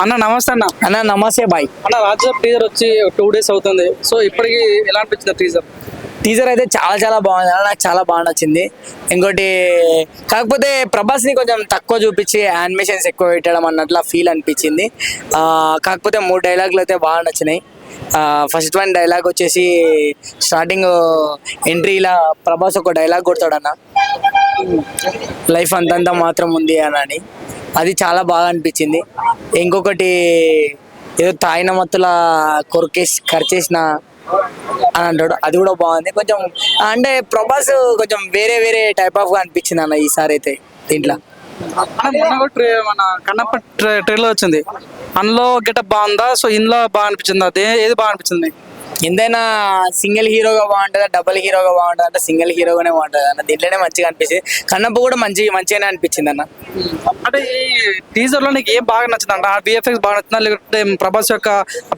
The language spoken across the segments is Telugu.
అన్న నమస్తే అన్న. అన్న నమస్తే బాయ్. అన్న రాజ్యసభ టీజర్ వచ్చి టూ డేస్ అవుతుంది. సో ఇప్పటికి ఎలా అనిపించింది టీజర్ టీజర్ అయితే చాలా చాలా బాగుంది అన్న. నాకు చాలా బాగా నచ్చింది. ఇంకోటి కాకపోతే ప్రభాస్ని కొంచెం తక్కువ చూపించి యానిమేషన్స్ ఎక్కువ పెట్టడం అన్నట్ల ఫీల్ అనిపించింది. ఆ, కాకపోతే మూడు డైలాగులు అయితే బాగా నచ్చినాయి. ఫస్ట్ వన్ డైలాగ్ వచ్చేసి స్టార్టింగ్ ఎంట్రీలా ప్రభాస్ ఒక డైలాగ్ కొడతాడన్న. లైఫ్ అంతంత మాత్రం ఉంది అని అది చాలా బాగా అనిపించింది. ఇంకొకటి ఏదో తాయిన మత్తుల కొరికేసి ఖర్చేసిన అని అంటాడు. అది కూడా బాగుంది. కొంచెం అంటే ప్రభాస్ కొంచెం వేరే వేరే టైప్ ఆఫ్గా అనిపించింది అన్న ఈసారి అయితే దీంట్లో. మన కన్నప్ప ట్రైలర్ వచ్చింది. అందులో గెటప్ బాగుందా? సో ఇందులో బాగా అనిపించింది? అదే ఏది బాగా అనిపించింది ఎంతైనా సింగిల్ హీరోగా బాగుంటుందా డబుల్ హీరోగా బాగుంటుంది అంటే సింగిల్ హీరోగానే బాగుంటుంది అన్న. దీంట్లోనే మంచిగా అనిపించింది కన్నప్ప కూడా మంచి మంచిగానే అనిపించింది అన్న. అంటే ఈ టీజర్లో నీకు ఏం బాగా నచ్చింది అంటే? ఆ విఎఫ్ఎక్స్ బాగా నచ్చిందా లేకపోతే ప్రభాస్ యొక్క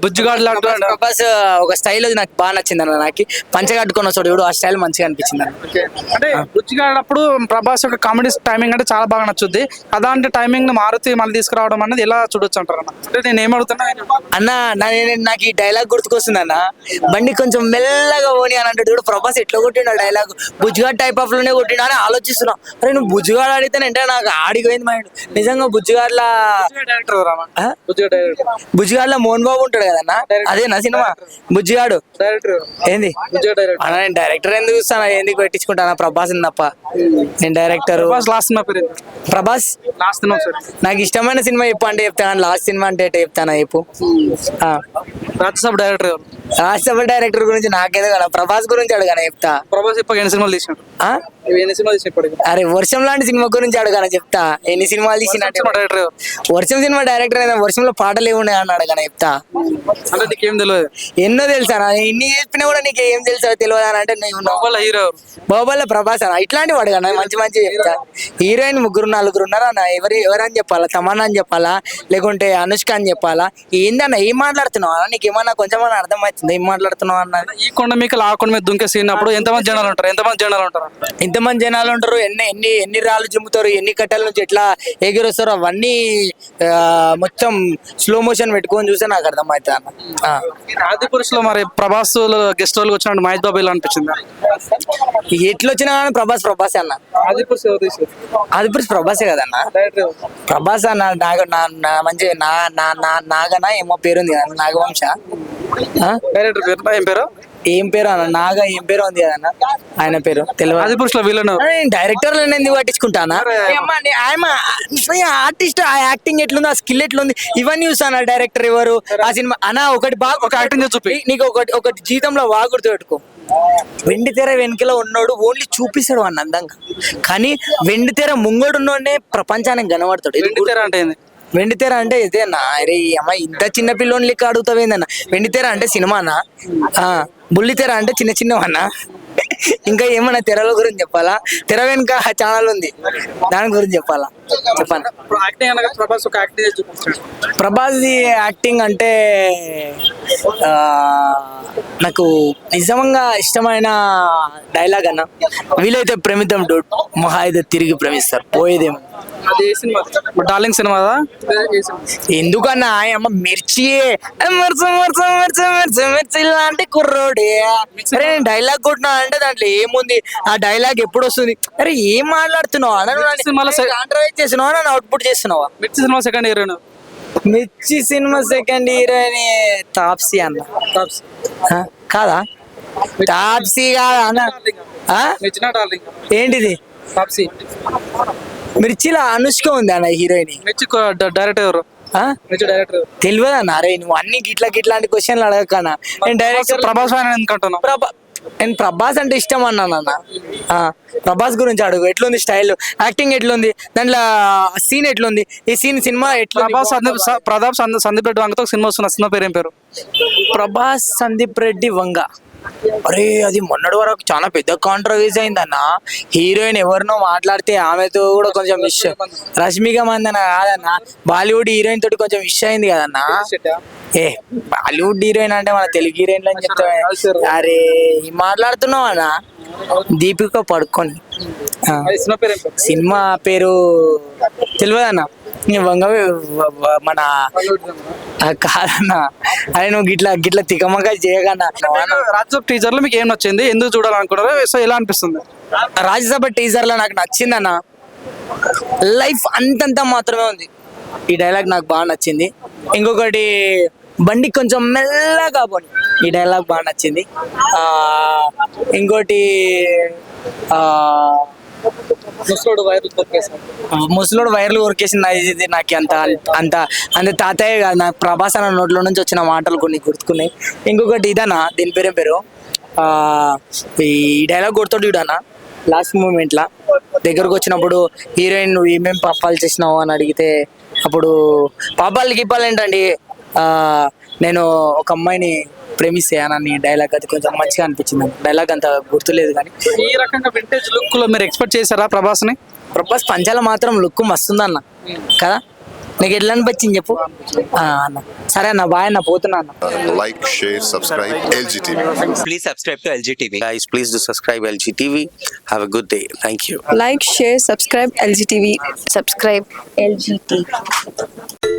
బుజ్జిగాడు లాంటి ప్రభాస్ ఒక స్టైల్ నాకు బాగా నచ్చింది అన్న నాకు. పంచ కట్టుకున్న చోటు చూడు ఆ స్టైల్ మంచిగా అనిపించింది అన్న. అంటే బుజ్జిగాడప్పుడు ప్రభాస్ యొక్క కామెడీ టైమింగ్ అంటే చాలా బాగా నచ్చుద్ది. అలాంటి టైమింగ్ని మారుతి మళ్ళీ తీసుకురావడం అనేది ఎలా చూడొచ్చు అంటారు అన్న? అంటే నేను ఏం అడుగుతున్నా? అన్న నాకు ఈ డైలాగ్ గుర్తుకొస్తుంది అన్న. బండి కొంచెం మెల్లగా పోని అని అంటే చూడు ప్రభాస్ ఎట్లా కొట్టిండు ఆ డైలాగ్ బుజ్జిగాడ్ టైప్ ఆఫ్లోనే కొట్టిండు అని ఆలోచిస్తున్నా. అరే నువ్వు బుజ్జిగాడు అడిగితేనంటే నాకు ఆడిపోయింది మైండ్ నిజంగా బుజ్జిగాడ్లా బుజ్జిగాడ్లా మోహన్ బాబు ఉంటాడు కదన్నా అదేనా సినిమా. బుజ్జిగాడు. డైరెక్టర్ ఏంది? అన్న నేను డైరెక్టర్ ఎందుకు చూస్తాను? ఎందుకు పెట్టించుకుంటానా ప్రభాస్ తప్ప? నేను director Prabhas last Prabhas? Last నాకు ఇష్టమైన సినిమా చెప్పు అంటే చెప్తాను. లాస్ట్ సినిమా అంటే చెప్తానా చెప్పు. ఆ. రాజ్యసభ డైరెక్టర్ రాష్ట్రపతి డైరెక్టర్ గురించి నాకేదో కదా ప్రభాస్ గురించి అడగానే చెప్తా. ప్రభాస్ ఇప్పటికి ఎన్ని సినిమాలు తీసినాడు? ఎన్ని సినిమాలు అరే వర్షం లాంటి సినిమా గురించి అడగానే చెప్తా. ఎన్ని సినిమాలు తీసిన వర్షం సినిమా డైరెక్టర్ అయినా వర్షంలో పాటలు ఏమున్నాయి అని అడగానే చెప్తా. అంటే నీకేం తెలియదు ఎన్నో తెలుసా నా? ఇన్ని చెప్పినా కూడా నీకు ఏం తెలుసా తెలియదు అని అంటే వాళ్ళ హీరో బాహుబల ప్రభాస్ అన్న. ఇట్లాంటివి అడగనా? మంచి మంచి చెప్తా. హీరోయిన్ ముగ్గురు నలుగురు ఉన్నారా అన్న? ఎవరు ఎవరని చెప్పాలా? తమన్నా అని చెప్పాలా? లేకుంటే అనుష్క అని చెప్పాలా? ఏందన్న? ఏం మాట్లాడుతున్నావు అన్న? నీకు ఏమన్నా కొంచెం అర్థమవుతుంది? ఏం మాట్లాడుతున్నావు అన్న? ఈ కొండ మీకు ఆ కొండ మీద దుంకే సీనప్పుడు ఎంతమంది జనాలు ఉంటారు? ఎంతమంది జనాలు ఉంటారు? ఎంతమంది జనాలు ఉంటారు? ఎన్ని ఎన్ని ఎన్ని రాళ్ళు జిమ్ముతారు ఎన్ని కట్టెల నుంచి ఎట్లా ఎగిరొస్తారో అవన్నీ మొత్తం స్లో మోషన్ పెట్టుకొని చూస్తే నాకు అర్థమవుతుంది అన్న. ఆ. ఆది పురుషులో మరి ప్రభాస్ గెస్ట్ రోల్ వచ్చినప్పుడు మహేష్ బాబు ఇలా అనిపించింది? ఎట్లొచ్చినా కానీ ప్రభాస్ ప్రభాసే అన్న. ఆది పురుషు ఎవరు తీసారు? అది ఇప్పుడు ప్రభాసే కదన్న ప్రభాస్ అన్న నాగ నా నా మంచి నా నా నాగన ఏమో పేరుంది కదా నాగవంశ? డైరెక్టర్ పేరు ఏం పేరు? ఏం పేరు అన్న? నాగ ఏం పేరు ఉంది కదన్న ఆయన పేరు? తెలియదు పురుషులో విలన్ డైరెక్టర్ ఎందుకు పట్టించుకుంటానా? ఆర్టిస్ట్ ఆ యాక్టింగ్ ఎట్లుంది ఆ స్కిల్ ఎట్లుంది ఇవన్నీ చూస్తాను డైరెక్టర్ ఎవరు? ఆ సినిమా అన్న ఒకటి బాగా ఒక యాక్టింగ్ చూపి. నీకు ఒకటి ఒకటి జీతంలో బాగా గుర్తుపెట్టుకో వెండి తెర వెనుకలో ఉన్నోడు ఓన్లీ చూపిస్తాడు వాడిని అందంగా. కానీ వెండి తెర ముంగడు ఉన్నోడే ప్రపంచానికి కనబడతాడు. అంటే ఏంది వెండి తెర అంటే ఇదేనా అరే అమ్మాయి ఇంత చిన్న పిల్లోని లెక్క అడుగుతావేందన్న వెండి తెర అంటే సినిమానా? ఆ, బుల్లి తెర అంటే చిన్న చిన్నవన్నా? ఇంకా ఏమన్నా తెరల గురించి చెప్పాలా? తెర వెనుక ఛానల్ ఉంది. దాని గురించి చెప్పాలా? చెప్పాను ప్రభాస్ యాక్టింగ్ చూపించాడు ప్రభాస్ యాక్టింగ్ అంటే నాకు నిజంగా ఇష్టమైన డైలాగ్ అన్న వీలైతే ప్రేమిద్దాం డూడ్ మహా అయితే తిరిగి ప్రేమిస్తారు. పోయేదేమో. డార్లింగ్ సినిమా ఎందుకన్నా అమ్మ మిర్చి. మిర్చి మిర్చి మిర్చి మిర్చి మిర్చి లాంటి కుర్రోడే. అరే డైలాగ్ కొట్టినా అంటే దాంట్లో ఏముంది? ఆ డైలాగ్ ఎప్పుడు వస్తుంది? అరే ఏం మాట్లాడుతున్నావు? సె- కాంట్రవైజ్ చేస్తున్నావా నన్ను అవుట్పుట్ చేస్తున్నావా మిర్చి సినిమా సెకండ్ హీరోయిన్ మిర్చి సినిమా సెకండ్ హీరోయిన్ తాప్సీ అన్న. ఆ, కాదా? తాప్సీ కాదా అన్న? ఏంటిది? తాప్సీ. మిర్చిలో అనుష్క ఉంది అన్న హీరోయిన్? మిర్చి డైరెక్టర్ ఎవరు? తెలియదు అన్న? అరే నువ్వు అన్ని గిట్ల గిట్లాంటి క్వశ్చన్లు అడగకన్నా నేను డైరెక్టర్ ప్రభాస్ ఫ్యాన్ నేను ప్రభాస్ అంటే ఇష్టం అన్నాను అన్న ఆ, ప్రభాస్ గురించి అడుగు. ఎట్లుంది స్టైల్? యాక్టింగ్ ఎట్లుంది? దాంట్లో సీన్ ఎట్లుంది? ఈ సీన్ సినిమా ఎట్లా ప్రభాస్ సందీప్ ప్రతాప్ సందీప్ రెడ్డి వంగతో సినిమా వస్తున్న సినిమా పేరు ఏం పేరు? ప్రభాస్ సందీప్ రెడ్డి వంగ. అరే అది మొన్నటి వరకు చాలా పెద్ద కాంట్రవర్సీ అయిందన్న. హీరోయిన్ ఎవరినో మాట్లాడితే ఆమెతో కూడా కొంచెం ఇష్ రష్మిక మందన కాదన్న. బాలీవుడ్ హీరోయిన్ తోటి కొంచెం ఇష్ అయింది కదన్న. ఏ బాలీవుడ్ హీరోయిన్ అంటే మన తెలుగు హీరోయిన్ అని చెప్తా అరే మాట్లాడుతున్నావు అన్న? దీపిక పడుకొని. సినిమా పేరు తెలియదన్న. తెలియదు అన్న వంగ మన కాదన్న. అరే నువ్వు గిట్లా గిట్లా తికమక చేయగన్నా రాజ్యసభ టీచర్లో మీకు ఏం నచ్చింది? ఎందుకు చూడాలనుకున్నారు సో ఎలా అనిపిస్తుంది? రాజ్యసభ టీజర్లో నాకు నచ్చిందన్న. లైఫ్ అంతంత మాత్రమే ఉంది. ఈ డైలాగ్ నాకు బాగా నచ్చింది. ఇంకొకటి బండి కొంచెం మెల్లగా పోని. ఈ డైలాగ్ బాగా నచ్చింది. ముసలోడు వైర్లు కొరికేసింది ఇది నాకు అంత అంత అంత తాతయ్య కాదు నాకు ప్రభాస్ అన్న నోట్లో నుంచి వచ్చిన మాటలు కొన్ని గుర్తుకున్నాయి. ఇంకొకటి ఇదనా దీని పేరే పేరు? ఈ డైలాగ్ కొడుతాడు చూడనా లాస్ట్ మూమెంట్లో. దగ్గరకు వచ్చినప్పుడు హీరోయిన్ నువ్వు ఏమేమి పాపాలు చేసినావు అని అడిగితే అప్పుడు పాపాలు గిప్పాలు ఏంటండి? నేను ఒక అమ్మాయిని ప్రేమిస్తాయని డైలాగ్ అది కొంచెం మంచిగా అనిపించింది. డైలాగ్ అంత గుర్తులేదు కానీ. ఈ రకంగా వింటేజ్ లుక్లో మీరు ఎక్స్పెక్ట్ చేశారా ప్రభాస్ని ప్రభాస్ పంచాల మాత్రం లుక్ మస్తుందన్న. కదా? నీకు ఎట్లా అనిపించింది చెప్పు? అన్న. సరే అన్న బాయ్ అన్న పోతున్నా like share subscribe LG TV please subscribe to LG TV guys please do subscribe LG TV have a good day thank you like share subscribe LG TV subscribe LG TV